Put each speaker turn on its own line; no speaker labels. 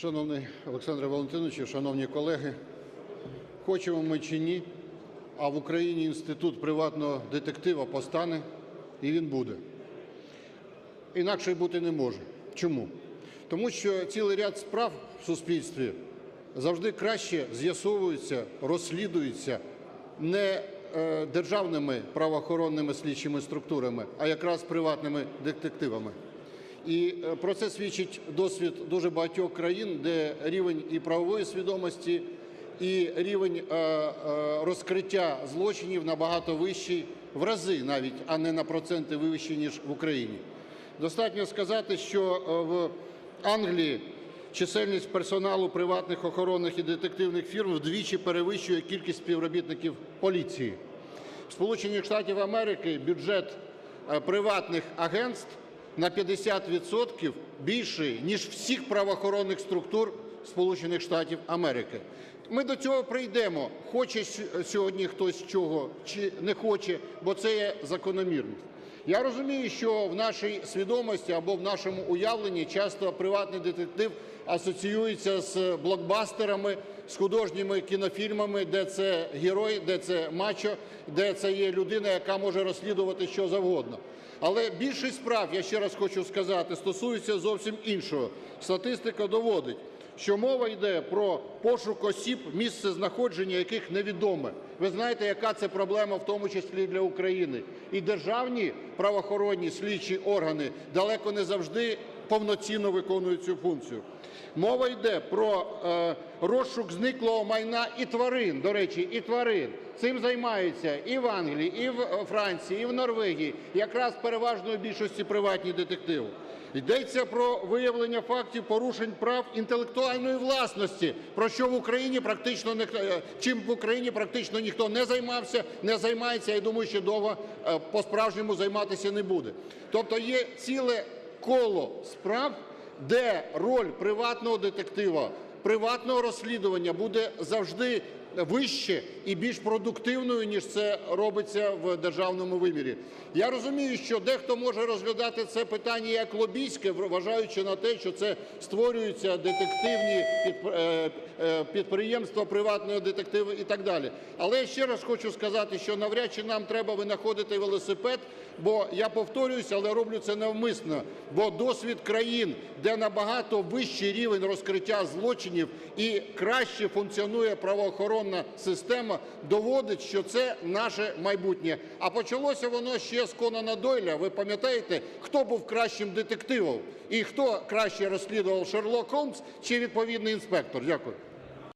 Шановний Олександре Валентиновичу, шановні колеги, хочемо ми чи ні, а в Україні інститут приватного детектива постане і він буде. Інакше бути не може. Чому? Тому що цілий ряд справ в суспільстві завжди краще з'ясовуються, розслідуються не е, державними правоохоронними слідчими структурами, а якраз приватними детективами. І е, про це свідчить досвід дуже багатьох країн, де рівень і правової свідомості, і рівень е, е, розкриття злочинів набагато вищий, в рази навіть, а не на проценти вищий, ніж в Україні. Достатньо сказати, що в Англії чисельність персоналу приватних охоронних і детективних фірм вдвічі перевищує кількість співробітників поліції. В Сполучених Штатів Америки бюджет приватних агентств на 50% більший, ніж всіх правоохоронних структур Сполучених Штатів Америки. Ми до цього прийдемо, хоче сьогодні хтось чого чи не хоче, бо це є закономірність. Я розумію, що в нашій свідомості або в нашому уявленні часто приватний детектив асоціюється з блокбастерами, з художніми кінофільмами, де це герой, де це мачо, де це є людина, яка може розслідувати що завгодно. Але більшість справ, я ще раз хочу сказати, стосується зовсім іншого. Статистика доводить, що мова йде про пошук осіб, місце знаходження яких невідоме. Ви знаєте, яка це проблема, в тому числі для України. І державні правоохоронні слідчі органи далеко не завжди повноцінно виконують цю функцію. Мова йде про е, розшук зниклого майна і тварин. До речі, і тварин. Цим займаються і в Англії, і в е, Франції, і в Норвегії, якраз переважної більшості приватні детективи. Йдеться про виявлення фактів порушень прав інтелектуальної власності, про що в Україні практично не е, чим в Україні практично ніхто не займався, не займається. Я думаю, що довго е, по-справжньому займатися не буде. Тобто є ціле коло справ, де роль приватного детектива, приватного розслідування буде завжди вище і більш продуктивною, ніж це робиться в державному вимірі. Я розумію, що дехто може розглядати це питання як лобійське, вважаючи на те, що це створюються детективні е, е, підприємства приватного детективу і так далі. Але я ще раз хочу сказати, що навряд чи нам треба винаходити велосипед, бо я повторююся, але роблю це навмисно. Бо досвід країн, де набагато вищий рівень розкриття злочинів і краще функціонує правоохоронна система, доводить, що це наше майбутнє. А почалося воно ще з Конана Дойля. Ви пам'ятаєте, хто був кращим детективом і хто краще розслідував Шерлок Холмс чи відповідний інспектор? Дякую.